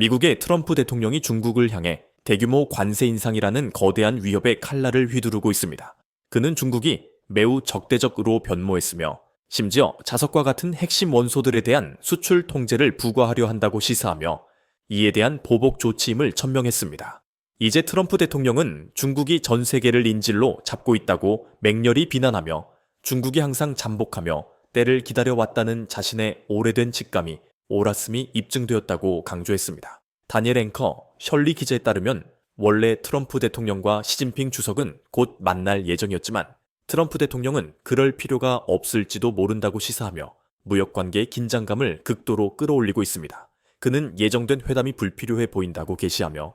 미국의 트럼프 대통령이 중국을 향해 대규모 관세 인상이라는 거대한 위협의 칼날을 휘두르고 있습니다. 그는 중국이 매우 적대적으로 변모했으며 심지어 자석과 같은 핵심 원소들에 대한 수출 통제를 부과하려 한다고 시사하며 이에 대한 보복 조치임을 천명했습니다. 이제 트럼프 대통령은 중국이 전 세계를 인질로 잡고 있다고 맹렬히 비난하며 중국이 항상 잠복하며 때를 기다려왔다는 자신의 오래된 직감이 옳았음이 입증되었다고 강조했습니다. 다니엘 앵커, 셜리 기자에 따르면 원래 트럼프 대통령과 시진핑 주석은 곧 만날 예정이었지만 트럼프 대통령은 그럴 필요가 없을지도 모른다고 시사하며 무역 관계의 긴장감을 극도로 끌어올리고 있습니다. 그는 예정된 회담이 불필요해 보인다고 게시하며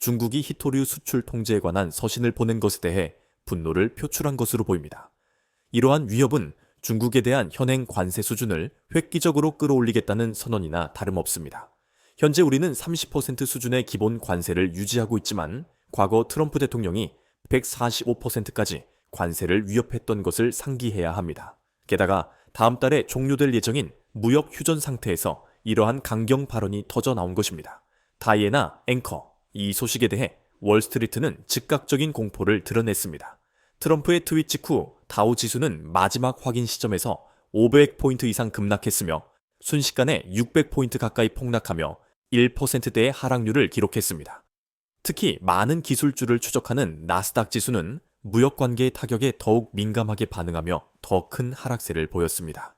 중국이 히토류 수출 통제에 관한 서신을 보낸 것에 대해 분노를 표출한 것으로 보입니다. 이러한 위협은 중국에 대한 현행 관세 수준을 획기적으로 끌어올리겠다는 선언이나 다름없습니다. 현재 우리는 30% 수준의 기본 관세를 유지하고 있지만 과거 트럼프 대통령이 145%까지 관세를 위협했던 것을 상기해야 합니다. 게다가 다음 달에 종료될 예정인 무역 휴전 상태에서 이러한 강경 발언이 터져 나온 것입니다. 다이애나 앵커, 이 소식에 대해 월스트리트는 즉각적인 공포를 드러냈습니다. 트럼프의 트윗 직후 다우 지수는 마지막 확인 시점에서 500포인트 이상 급락했으며 순식간에 600포인트 가까이 폭락하며 1%대의 하락률을 기록했습니다. 특히 많은 기술주를 추적하는 나스닥 지수는 무역 관계의 타격에 더욱 민감하게 반응하며 더 큰 하락세를 보였습니다.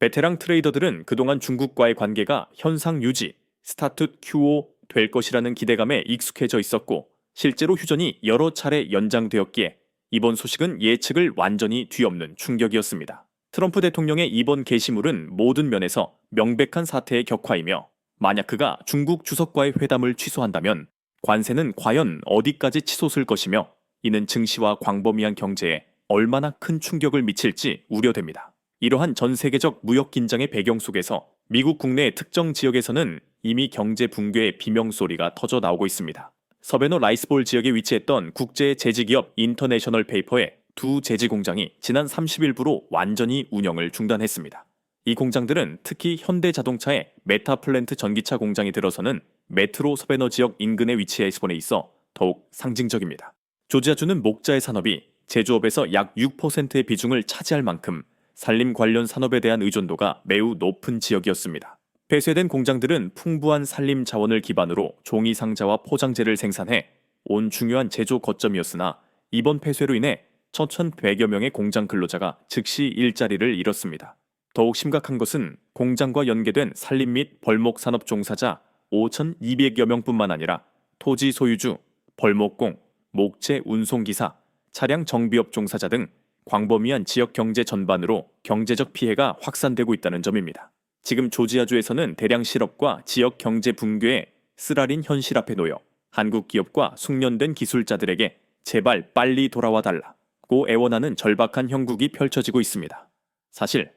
베테랑 트레이더들은 그동안 중국과의 관계가 현상 유지, 스타투 큐오 될 것이라는 기대감에 익숙해져 있었고 실제로 휴전이 여러 차례 연장되었기에 이번 소식은 예측을 완전히 뒤엎는 충격이었습니다. 트럼프 대통령의 이번 게시물은 모든 면에서 명백한 사태의 격화이며 만약 그가 중국 주석과의 회담을 취소한다면 관세는 과연 어디까지 치솟을 것이며 이는 증시와 광범위한 경제에 얼마나 큰 충격을 미칠지 우려됩니다. 이러한 전 세계적 무역 긴장의 배경 속에서 미국 국내 특정 지역에서는 이미 경제 붕괴의 비명 소리가 터져 나오고 있습니다. 서베노 라이스볼 지역에 위치했던 국제 제지기업 인터내셔널 페이퍼의 두 제지 공장이 지난 30일부로 완전히 운영을 중단했습니다. 이 공장들은 특히 현대자동차의 메타플랜트 전기차 공장이 들어서는 메트로 서베너 지역 인근에 위치해 있음에 있어 더욱 상징적입니다. 조지아주는 목자의 산업이 제조업에서 약 6%의 비중을 차지할 만큼 산림 관련 산업에 대한 의존도가 매우 높은 지역이었습니다. 폐쇄된 공장들은 풍부한 산림 자원을 기반으로 종이 상자와 포장재를 생산해 온 중요한 제조 거점이었으나 이번 폐쇄로 인해 1,100여 명의 공장 근로자가 즉시 일자리를 잃었습니다. 더욱 심각한 것은 공장과 연계된 산림 및 벌목 산업 종사자 5,200여 명뿐만 아니라 토지 소유주, 벌목공, 목재 운송기사, 차량 정비업 종사자 등 광범위한 지역 경제 전반으로 경제적 피해가 확산되고 있다는 점입니다. 지금 조지아주에서는 대량 실업과 지역 경제 붕괴의 쓰라린 현실 앞에 놓여 한국 기업과 숙련된 기술자들에게 제발 빨리 돌아와 달라고 애원하는 절박한 형국이 펼쳐지고 있습니다. 사실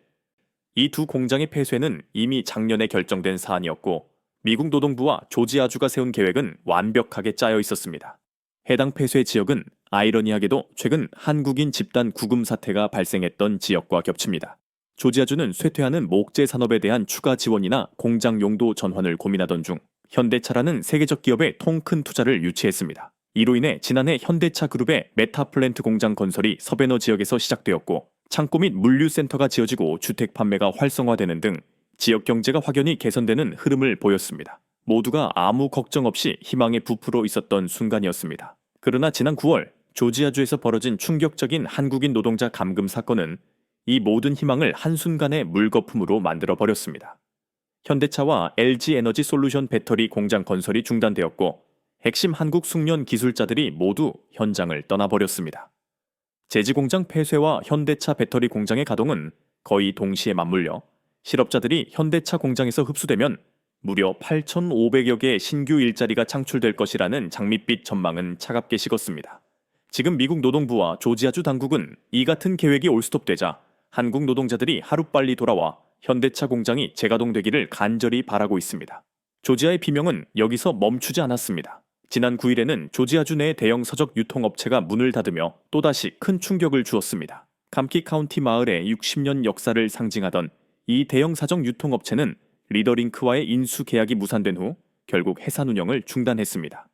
이 두 공장의 폐쇄는 이미 작년에 결정된 사안이었고 미국 노동부와 조지아주가 세운 계획은 완벽하게 짜여 있었습니다. 해당 폐쇄 지역은 아이러니하게도 최근 한국인 집단 구금 사태가 발생했던 지역과 겹칩니다. 조지아주는 쇠퇴하는 목재 산업에 대한 추가 지원이나 공장 용도 전환을 고민하던 중 현대차라는 세계적 기업의 통 큰 투자를 유치했습니다. 이로 인해 지난해 현대차 그룹의 메타 플랜트 공장 건설이 서베너 지역에서 시작되었고 창고 및 물류센터가 지어지고 주택 판매가 활성화되는 등 지역 경제가 확연히 개선되는 흐름을 보였습니다. 모두가 아무 걱정 없이 희망에 부풀어 있었던 순간이었습니다. 그러나 지난 9월 조지아주에서 벌어진 충격적인 한국인 노동자 감금 사건은 이 모든 희망을 한순간에 물거품으로 만들어 버렸습니다. 현대차와 LG 에너지 솔루션 배터리 공장 건설이 중단되었고 핵심 한국 숙련 기술자들이 모두 현장을 떠나버렸습니다. 제지 공장 폐쇄와 현대차 배터리 공장의 가동은 거의 동시에 맞물려 실업자들이 현대차 공장에서 흡수되면 무려 8,500여 개의 신규 일자리가 창출될 것이라는 장밋빛 전망은 차갑게 식었습니다. 지금 미국 노동부와 조지아주 당국은 이 같은 계획이 올스톱되자 한국 노동자들이 하루빨리 돌아와 현대차 공장이 재가동되기를 간절히 바라고 있습니다. 조지아의 비명은 여기서 멈추지 않았습니다. 지난 9일에는 조지아주 내 대형 서적 유통업체가 문을 닫으며 또다시 큰 충격을 주었습니다. 감키 카운티 마을의 60년 역사를 상징하던 이 대형 사적 유통업체는 리더링크와의 인수 계약이 무산된 후 결국 해산 운영을 중단했습니다.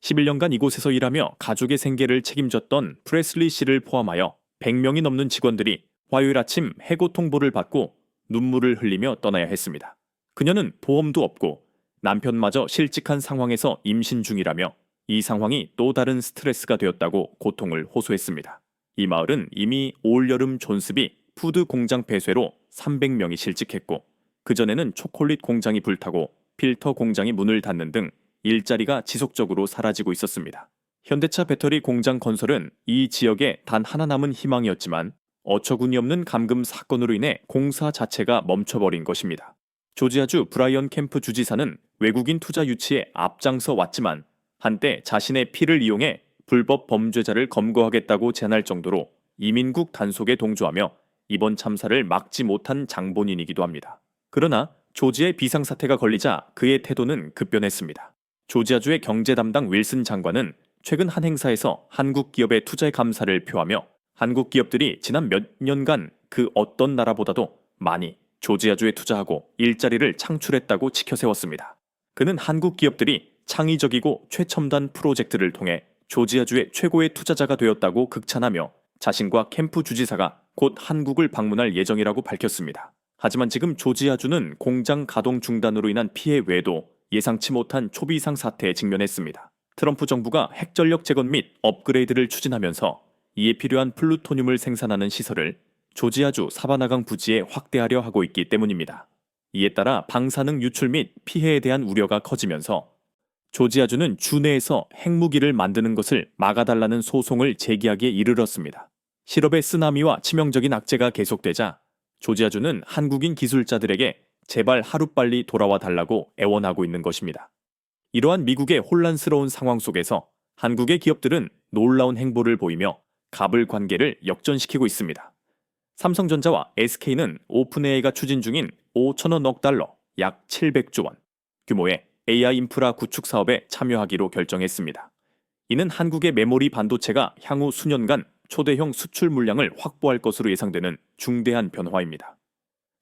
11년간 이곳에서 일하며 가족의 생계를 책임졌던 프레슬리 씨를 포함하여 100명이 넘는 직원들이 화요일 아침 해고 통보를 받고 눈물을 흘리며 떠나야 했습니다. 그녀는 보험도 없고 남편마저 실직한 상황에서 임신 중이라며 이 상황이 또 다른 스트레스가 되었다고 고통을 호소했습니다. 이 마을은 이미 올여름 존습이 푸드 공장 폐쇄로 300명이 실직했고 그전에는 초콜릿 공장이 불타고 필터 공장이 문을 닫는 등 일자리가 지속적으로 사라지고 있었습니다. 현대차 배터리 공장 건설은 이 지역에 단 하나 남은 희망이었지만 어처구니 없는 감금 사건으로 인해 공사 자체가 멈춰버린 것입니다. 조지아주 브라이언 캠프 주지사는 외국인 투자 유치에 앞장서 왔지만 한때 자신의 피를 이용해 불법 범죄자를 검거하겠다고 제안할 정도로 이민국 단속에 동조하며 이번 참사를 막지 못한 장본인이기도 합니다. 그러나 조지의 비상사태가 걸리자 그의 태도는 급변했습니다. 조지아주의 경제 담당 윌슨 장관은 최근 한 행사에서 한국 기업의 투자의 감사를 표하며 한국 기업들이 지난 몇 년간 그 어떤 나라보다도 많이 조지아주에 투자하고 일자리를 창출했다고 치켜세웠습니다. 그는 한국 기업들이 창의적이고 최첨단 프로젝트를 통해 조지아주의 최고의 투자자가 되었다고 극찬하며 자신과 캠프 주지사가 곧 한국을 방문할 예정이라고 밝혔습니다. 하지만 지금 조지아주는 공장 가동 중단으로 인한 피해 외에도 예상치 못한 초비상 사태에 직면했습니다. 트럼프 정부가 핵전력 재건 및 업그레이드를 추진하면서 이에 필요한 플루토늄을 생산하는 시설을 조지아주 사바나강 부지에 확대하려 하고 있기 때문입니다. 이에 따라 방사능 유출 및 피해에 대한 우려가 커지면서 조지아주는 주내에서 핵무기를 만드는 것을 막아달라는 소송을 제기하기에 이르렀습니다. 실업의 쓰나미와 치명적인 악재가 계속되자 조지아주는 한국인 기술자들에게 제발 하루빨리 돌아와 달라고 애원하고 있는 것입니다. 이러한 미국의 혼란스러운 상황 속에서 한국의 기업들은 놀라운 행보를 보이며 갑을 관계를 역전시키고 있습니다. 삼성전자와 SK는 오픈AI가 추진 중인 5천원억 달러, 약 700조 원 규모의 AI 인프라 구축 사업에 참여하기로 결정했습니다. 이는 한국의 메모리 반도체가 향후 수년간 초대형 수출 물량을 확보할 것으로 예상되는 중대한 변화입니다.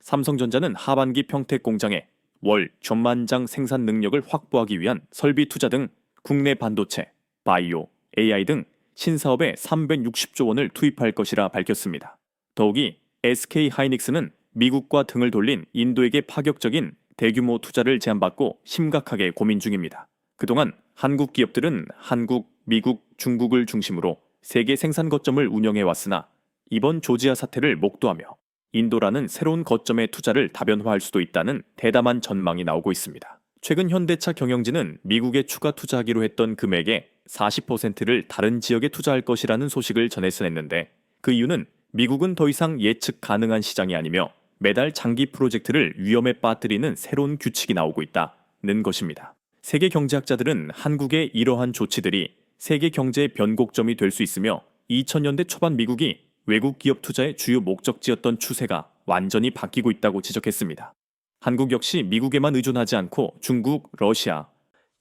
삼성전자는 하반기 평택 공장에 월 전만장 생산 능력을 확보하기 위한 설비 투자 등 국내 반도체, 바이오, AI 등 신사업에 360조 원을 투입할 것이라 밝혔습니다. 더욱이 SK 하이닉스는 미국과 등을 돌린 인도에게 파격적인 대규모 투자를 제안받고 심각하게 고민 중입니다. 그동안 한국 기업들은 한국, 미국, 중국을 중심으로 세계 생산 거점을 운영해 왔으나 이번 조지아 사태를 목도하며 인도라는 새로운 거점의 투자를 다변화할 수도 있다는 대담한 전망이 나오고 있습니다. 최근 현대차 경영진은 미국에 추가 투자하기로 했던 금액의 40%를 다른 지역에 투자할 것이라는 소식을 전해서냈는데 그 이유는 미국은 더 이상 예측 가능한 시장이 아니며 매달 장기 프로젝트를 위험에 빠뜨리는 새로운 규칙이 나오고 있다는 것입니다. 세계 경제학자들은 한국의 이러한 조치들이 세계 경제의 변곡점이 될 수 있으며 2000년대 초반 미국이 외국 기업 투자의 주요 목적지였던 추세가 완전히 바뀌고 있다고 지적했습니다. 한국 역시 미국에만 의존하지 않고 중국, 러시아,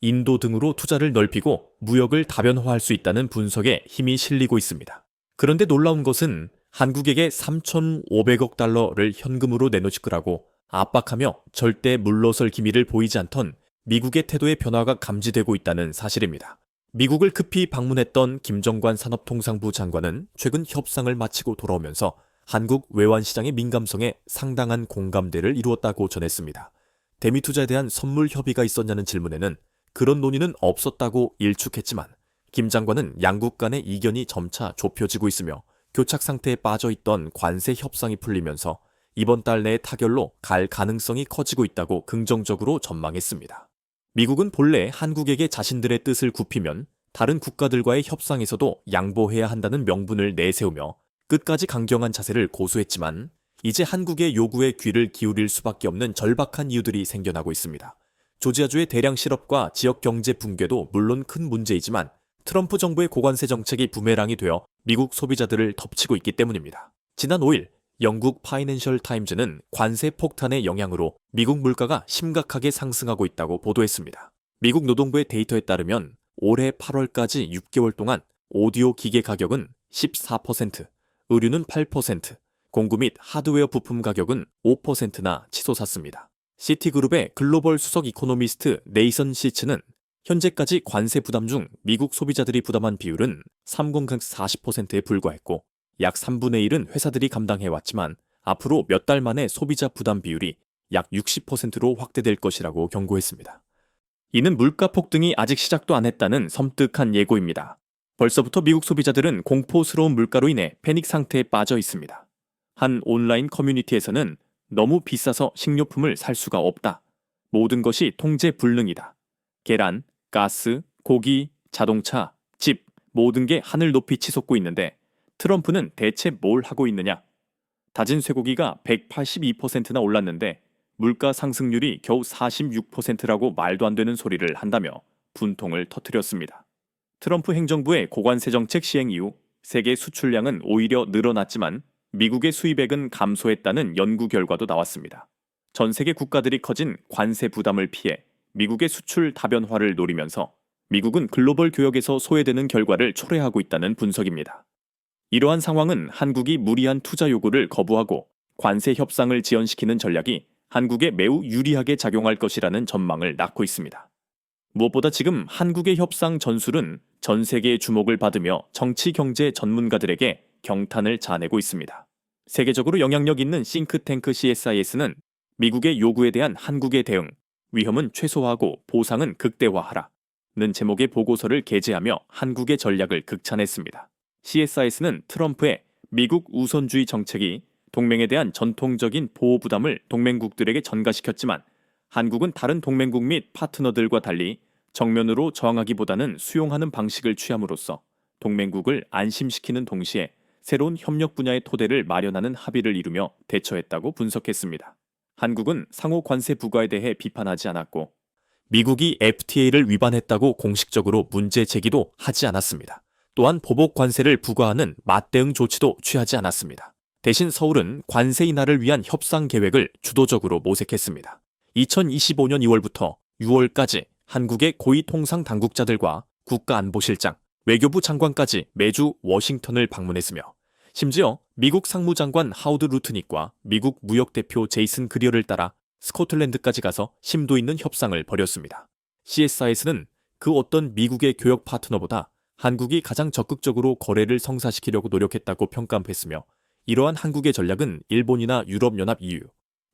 인도 등으로 투자를 넓히고 무역을 다변화할 수 있다는 분석에 힘이 실리고 있습니다. 그런데 놀라운 것은 한국에게 3,500억 달러를 현금으로 내놓을 거라고 압박하며 절대 물러설 기미를 보이지 않던 미국의 태도의 변화가 감지되고 있다는 사실입니다. 미국을 급히 방문했던 김정관 산업통상부 장관은 최근 협상을 마치고 돌아오면서 한국 외환시장의 민감성에 상당한 공감대를 이루었다고 전했습니다. 대미 투자에 대한 선물 협의가 있었냐는 질문에는 그런 논의는 없었다고 일축했지만 김 장관은 양국 간의 이견이 점차 좁혀지고 있으며 교착 상태에 빠져 있던 관세 협상이 풀리면서 이번 달 내에 타결로 갈 가능성이 커지고 있다고 긍정적으로 전망했습니다. 미국은 본래 한국에게 자신들의 뜻을 굽히면 다른 국가들과의 협상에서도 양보해야 한다는 명분을 내세우며 끝까지 강경한 자세를 고수했지만 이제 한국의 요구에 귀를 기울일 수밖에 없는 절박한 이유들이 생겨나고 있습니다. 조지아주의 대량 실업과 지역 경제 붕괴도 물론 큰 문제이지만 트럼프 정부의 고관세 정책이 부메랑이 되어 미국 소비자들을 덮치고 있기 때문입니다. 지난 5일 영국 파이낸셜 타임즈는 관세 폭탄의 영향으로 미국 물가가 심각하게 상승하고 있다고 보도했습니다. 미국 노동부의 데이터에 따르면 올해 8월까지 6개월 동안 오디오 기계 가격은 14%, 의류는 8%, 공구 및 하드웨어 부품 가격은 5%나 치솟았습니다. 시티그룹의 글로벌 수석 이코노미스트 네이선 시츠는 현재까지 관세 부담 중 미국 소비자들이 부담한 비율은 30각 40%에 불과했고 약 3분의 1은 회사들이 감당해왔지만 앞으로 몇 달 만에 소비자 부담 비율이 약 60%로 확대될 것이라고 경고했습니다. 이는 물가 폭등이 아직 시작도 안 했다는 섬뜩한 예고입니다. 벌써부터 미국 소비자들은 공포스러운 물가로 인해 패닉 상태에 빠져 있습니다. 한 온라인 커뮤니티에서는 너무 비싸서 식료품을 살 수가 없다. 모든 것이 통제 불능이다. 계란, 가스, 고기, 자동차, 집, 모든 게 하늘 높이 치솟고 있는데 트럼프는 대체 뭘 하고 있느냐? 다진 쇠고기가 182%나 올랐는데 물가 상승률이 겨우 46%라고 말도 안 되는 소리를 한다며 분통을 터뜨렸습니다. 트럼프 행정부의 고관세 정책 시행 이후 세계 수출량은 오히려 늘어났지만 미국의 수입액은 감소했다는 연구 결과도 나왔습니다. 전 세계 국가들이 커진 관세 부담을 피해 미국의 수출 다변화를 노리면서 미국은 글로벌 교역에서 소외되는 결과를 초래하고 있다는 분석입니다. 이러한 상황은 한국이 무리한 투자 요구를 거부하고 관세 협상을 지연시키는 전략이 한국에 매우 유리하게 작용할 것이라는 전망을 낳고 있습니다. 무엇보다 지금 한국의 협상 전술은 전 세계의 주목을 받으며 정치 경제 전문가들에게 경탄을 자내고 있습니다. 세계적으로 영향력 있는 싱크탱크 CSIS는 미국의 요구에 대한 한국의 대응, 위험은 최소화하고 보상은 극대화하라 는 제목의 보고서를 게재하며 한국의 전략을 극찬했습니다. CSIS는 트럼프의 미국 우선주의 정책이 동맹에 대한 전통적인 보호 부담을 동맹국들에게 전가시켰지만 한국은 다른 동맹국 및 파트너들과 달리 정면으로 저항하기보다는 수용하는 방식을 취함으로써 동맹국을 안심시키는 동시에 새로운 협력 분야의 토대를 마련하는 합의를 이루며 대처했다고 분석했습니다. 한국은 상호 관세 부과에 대해 비판하지 않았고 미국이 FTA를 위반했다고 공식적으로 문제 제기도 하지 않았습니다. 또한 보복 관세를 부과하는 맞대응 조치도 취하지 않았습니다. 대신 서울은 관세 인하를 위한 협상 계획을 주도적으로 모색했습니다. 2025년 2월부터 6월까지 한국의 고위 통상 당국자들과 국가안보실장, 외교부 장관까지 매주 워싱턴을 방문했으며 심지어 미국 상무장관 하우드 루트닉과 미국 무역대표 제이슨 그리어를 따라 스코틀랜드까지 가서 심도 있는 협상을 벌였습니다. CSIS는 그 어떤 미국의 교역 파트너보다 한국이 가장 적극적으로 거래를 성사시키려고 노력했다고 평가했으며 이러한 한국의 전략은 일본이나 유럽연합 EU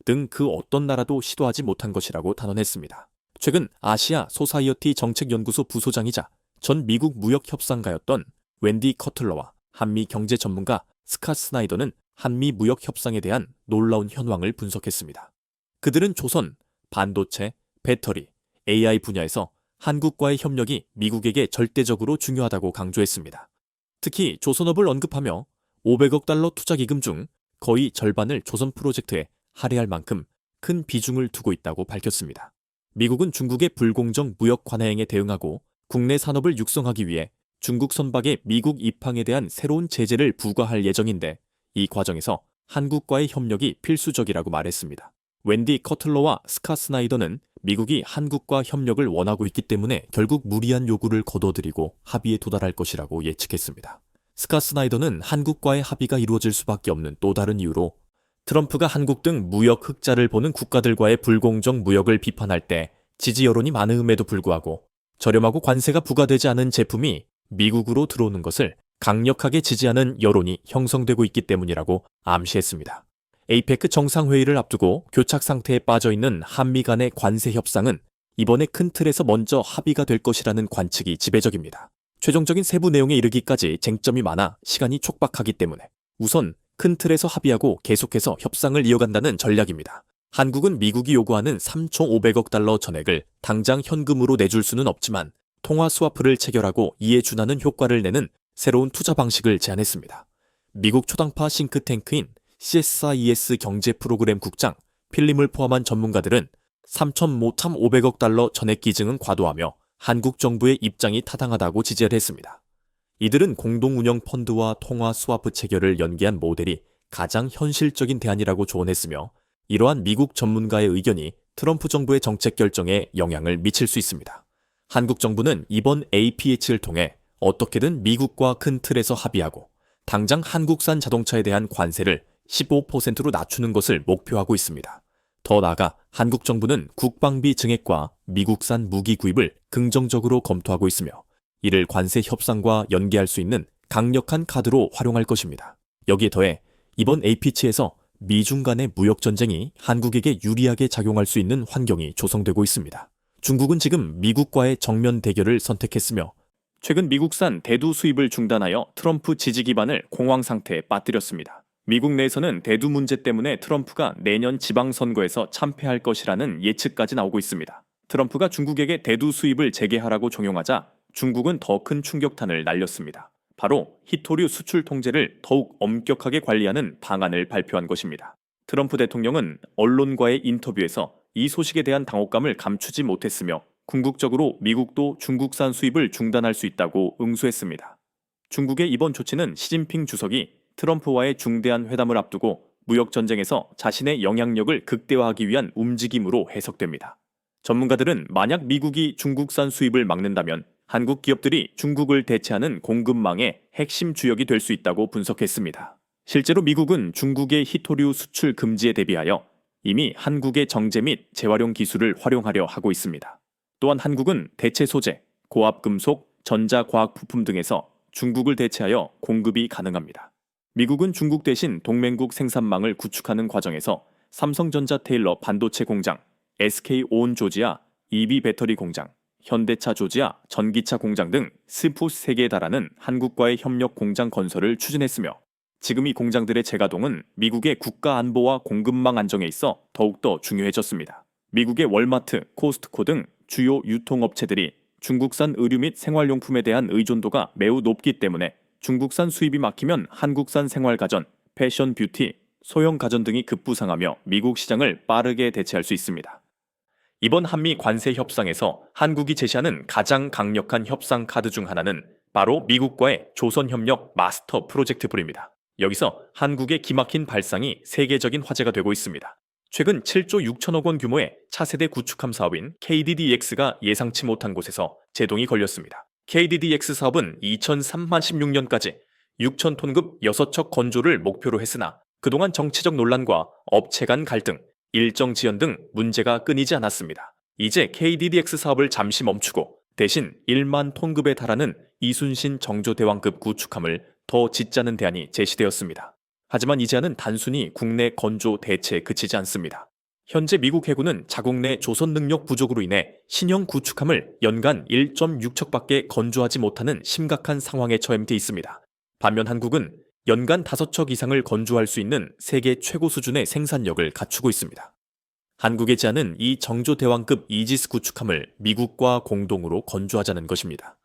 등 그 어떤 나라도 시도하지 못한 것이라고 단언했습니다. 최근 아시아 소사이어티 정책연구소 부소장이자 전 미국 무역협상가였던 웬디 커틀러와 한미 경제 전문가 스카 스나이더는 한미 무역 협상에 대한 놀라운 현황을 분석했습니다. 그들은 조선, 반도체, 배터리, AI 분야에서 한국과의 협력이 미국에게 절대적으로 중요하다고 강조했습니다. 특히 조선업을 언급하며 500억 달러 투자 기금 중 거의 절반을 조선 프로젝트에 할애할 만큼 큰 비중을 두고 있다고 밝혔습니다. 미국은 중국의 불공정 무역 관행에 대응하고 국내 산업을 육성하기 위해 중국 선박의 미국 입항에 대한 새로운 제재를 부과할 예정인데 이 과정에서 한국과의 협력이 필수적이라고 말했습니다. 웬디 커틀러와 스카 스나이더는 미국이 한국과 협력을 원하고 있기 때문에 결국 무리한 요구를 거둬들이고 합의에 도달할 것이라고 예측했습니다. 스카 스나이더는 한국과의 합의가 이루어질 수밖에 없는 또 다른 이유로 트럼프가 한국 등 무역 흑자를 보는 국가들과의 불공정 무역을 비판할 때 지지 여론이 많음에도 불구하고 저렴하고 관세가 부과되지 않은 제품이 미국으로 들어오는 것을 강력하게 지지하는 여론이 형성되고 있기 때문이라고 암시했습니다. 에이페크 정상회의를 앞두고 교착 상태에 빠져 있는 한미 간의 관세 협상은 이번에 큰 틀에서 먼저 합의가 될 것이라는 관측이 지배적입니다. 최종적인 세부 내용에 이르기까지 쟁점이 많아 시간이 촉박하기 때문에 우선 큰 틀에서 합의하고 계속해서 협상을 이어간다는 전략입니다. 한국은 미국이 요구하는 3조 500억 달러 전액을 당장 현금으로 내줄 수는 없지만 통화 스와프를 체결하고 이에 준하는 효과를 내는 새로운 투자 방식을 제안했습니다. 미국 초당파 싱크탱크인 CSIS 경제 프로그램 국장 필림을 포함한 전문가들은 3,500억 달러 전액 기증은 과도하며 한국 정부의 입장이 타당하다고 지지를 했습니다. 이들은 공동운영 펀드와 통화 스와프 체결을 연계한 모델이 가장 현실적인 대안이라고 조언했으며 이러한 미국 전문가의 의견이 트럼프 정부의 정책 결정에 영향을 미칠 수 있습니다. 한국 정부는 이번 APH를 통해 어떻게든 미국과 큰 틀에서 합의하고 당장 한국산 자동차에 대한 관세를 15%로 낮추는 것을 목표하고 있습니다. 더 나아가 한국 정부는 국방비 증액과 미국산 무기 구입을 긍정적으로 검토하고 있으며 이를 관세 협상과 연계할 수 있는 강력한 카드로 활용할 것입니다. 여기에 더해 이번 AP치에서 미중 간의 무역 전쟁이 한국에게 유리하게 작용할 수 있는 환경이 조성되고 있습니다. 중국은 지금 미국과의 정면 대결을 선택했으며 최근 미국산 대두 수입을 중단하여 트럼프 지지 기반을 공황 상태에 빠뜨렸습니다. 미국 내에서는 대두 문제 때문에 트럼프가 내년 지방선거에서 참패할 것이라는 예측까지 나오고 있습니다. 트럼프가 중국에게 대두 수입을 재개하라고 종용하자 중국은 더 큰 충격탄을 날렸습니다. 바로 히토류 수출 통제를 더욱 엄격하게 관리하는 방안을 발표한 것입니다. 트럼프 대통령은 언론과의 인터뷰에서 이 소식에 대한 당혹감을 감추지 못했으며 궁극적으로 미국도 중국산 수입을 중단할 수 있다고 응수했습니다. 중국의 이번 조치는 시진핑 주석이 트럼프와의 중대한 회담을 앞두고 무역 전쟁에서 자신의 영향력을 극대화하기 위한 움직임으로 해석됩니다. 전문가들은 만약 미국이 중국산 수입을 막는다면 한국 기업들이 중국을 대체하는 공급망의 핵심 주역이 될 수 있다고 분석했습니다. 실제로 미국은 중국의 히토류 수출 금지에 대비하여 이미 한국의 정제 및 재활용 기술을 활용하려 하고 있습니다. 또한 한국은 대체 소재, 고압 금속, 전자과학 부품 등에서 중국을 대체하여 공급이 가능합니다. 미국은 중국 대신 동맹국 생산망을 구축하는 과정에서 삼성전자 테일러 반도체 공장, SK 온 조지아 EV 배터리 공장, 현대차 조지아 전기차 공장 등 스포 3개에 달하는 한국과의 협력 공장 건설을 추진했으며 지금 이 공장들의 재가동은 미국의 국가 안보와 공급망 안정에 있어 더욱더 중요해졌습니다. 미국의 월마트, 코스트코 등 주요 유통업체들이 중국산 의류 및 생활용품에 대한 의존도가 매우 높기 때문에 중국산 수입이 막히면 한국산 생활가전, 패션 뷰티, 소형 가전 등이 급부상하며 미국 시장을 빠르게 대체할 수 있습니다. 이번 한미 관세 협상에서 한국이 제시하는 가장 강력한 협상 카드 중 하나는 바로 미국과의 조선협력 마스터 프로젝트 불입니다. 여기서 한국의 기막힌 발상이 세계적인 화제가 되고 있습니다. 최근 7조 6천억 원 규모의 차세대 구축함 사업인 KDDX가 예상치 못한 곳에서 제동이 걸렸습니다. KDDX 사업은 2036년까지 6,000톤급 6척 건조를 목표로 했으나 그동안 정치적 논란과 업체 간 갈등, 일정 지연 등 문제가 끊이지 않았습니다. 이제 KDDX 사업을 잠시 멈추고 대신 1만 톤급에 달하는 이순신 정조대왕급 구축함을 더 짓자는 대안이 제시되었습니다. 하지만 이 제안은 단순히 국내 건조 대체에 그치지 않습니다. 현재 미국 해군은 자국 내 조선 능력 부족으로 인해 신형 구축함을 연간 1.6척밖에 건조하지 못하는 심각한 상황에 처해져 있습니다. 반면 한국은 연간 5척 이상을 건조할 수 있는 세계 최고 수준의 생산력을 갖추고 있습니다. 한국의 제안은 이 정조대왕급 이지스 구축함을 미국과 공동으로 건조하자는 것입니다.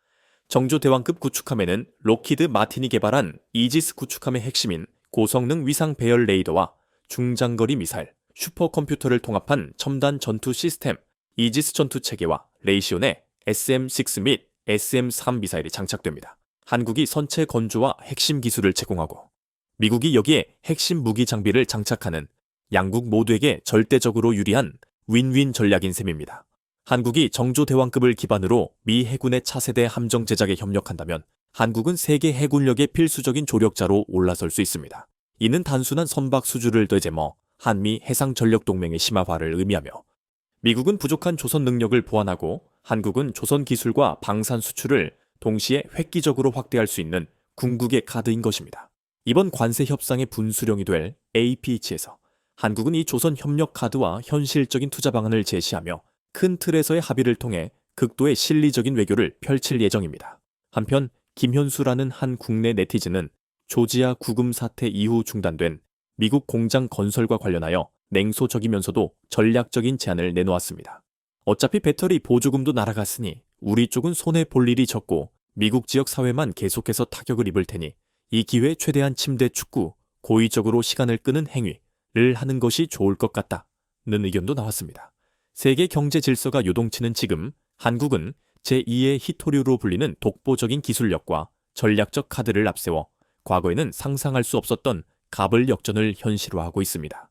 정조대왕급 구축함에는 로키드 마틴이 개발한 이지스 구축함의 핵심인 고성능 위상 배열 레이더와 중장거리 미사일, 슈퍼컴퓨터를 통합한 첨단 전투 시스템, 이지스 전투 체계와 레이시온의 SM-6 및 SM-3 미사일이 장착됩니다. 한국이 선체 건조와 핵심 기술을 제공하고 미국이 여기에 핵심 무기 장비를 장착하는 양국 모두에게 절대적으로 유리한 윈윈 전략인 셈입니다. 한국이 정조대왕급을 기반으로 미 해군의 차세대 함정 제작에 협력한다면 한국은 세계 해군력의 필수적인 조력자로 올라설 수 있습니다. 이는 단순한 선박 수주를 되제머 한미 해상 전력 동맹의 심화화를 의미하며 미국은 부족한 조선 능력을 보완하고 한국은 조선 기술과 방산 수출을 동시에 획기적으로 확대할 수 있는 궁극의 카드인 것입니다. 이번 관세 협상의 분수령이 될 APH에서 한국은 이 조선 협력 카드와 현실적인 투자 방안을 제시하며 큰 틀에서의 합의를 통해 극도의 실리적인 외교를 펼칠 예정입니다. 한편 김현수라는 한 국내 네티즌은 조지아 구금 사태 이후 중단된 미국 공장 건설과 관련하여 냉소적이면서도 전략적인 제안을 내놓았습니다. 어차피 배터리 보조금도 날아갔으니 우리 쪽은 손해 볼 일이 적고 미국 지역 사회만 계속해서 타격을 입을 테니 이 기회에 최대한 침대 축구, 고의적으로 시간을 끄는 행위를 하는 것이 좋을 것 같다는 의견도 나왔습니다. 세계 경제 질서가 요동치는 지금 한국은 제2의 히토류로 불리는 독보적인 기술력과 전략적 카드를 앞세워 과거에는 상상할 수 없었던 갑을 역전을 현실화하고 있습니다.